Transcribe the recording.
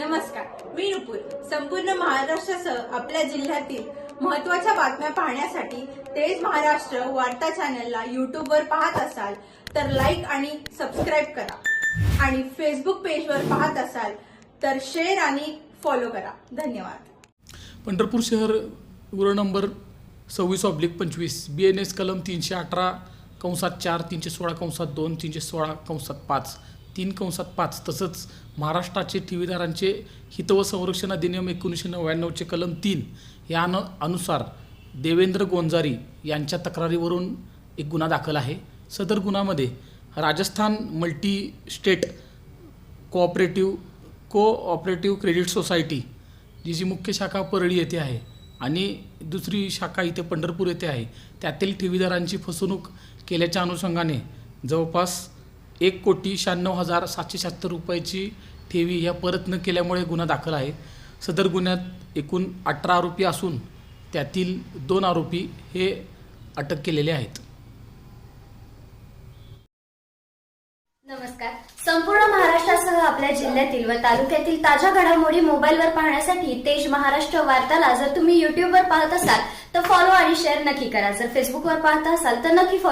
नमस्कार. मी नुपूर संपूर्ण महाराष्ट्रासह आपल्या जिल्ह्यातील महत्त्वाच्या बातम्या पाहण्यासाठी तेज महाराष्ट्र वार्ता चॅनलला यूट्यूबवर पाहत असाल तर लाईक आणि सबस्क्राईब करा. आणि फेसबुक पेजवर पाहत असाल तर शेअर आणि फॉलो करा. धन्यवाद. पंढरपूर शहर गृह नंबर सव्वीस ऑब्लिक पंचवीस बी एन एस कलम तीनशे अठरा कंसात चार तीनशे सोळा कंसात दोन तीनशे सोळा कंसात पाच. तीन कंसात पाच. तसंच महाराष्ट्राचे ठेवीदारांचे हित व संरक्षण अधिनियम एकोणीसशे नव्याण्णवचे कलम तीन या अनु अनुसार देवेंद्र गोंजारी यांच्या तक्रारीवरून एक गुन्हा दाखल आहे. सदर गुन्ह्यामध्ये Rajasthan multi state cooperative cooperative credit society जी जी मुख्य शाखा परळी येथे आहे आणि दुसरी शाखा इथे पंढरपूर येथे आहे त्यातील ठेवीदारांची फसवणूक केल्याच्या अनुषंगाने जवळपास एक कोटी शहाण्णव हजार सातशे शहात्तर रुपयाची ठेवी ह्या परत न केल्यामुळे गुन्हा दाखल आहे. सदर गुन्ह्यात एकूण अठरा आरोपी असून त्यातील दोन आरोपी हे अटक केलेले आहेत. नमस्कार. संपूर्ण महाराष्ट्रासह आपल्या जिल्ह्यातील व तालुक्यातील ताज्या घडामोडी मोबाईलवर पाहण्यासाठी तेज महाराष्ट्र वार्ताला जर तुम्ही युट्यूबवर पाहत असाल तर फॉलो आणि शेअर नक्की करा. जर फेसबुकवर पाहत असाल तर नक्की फॉलो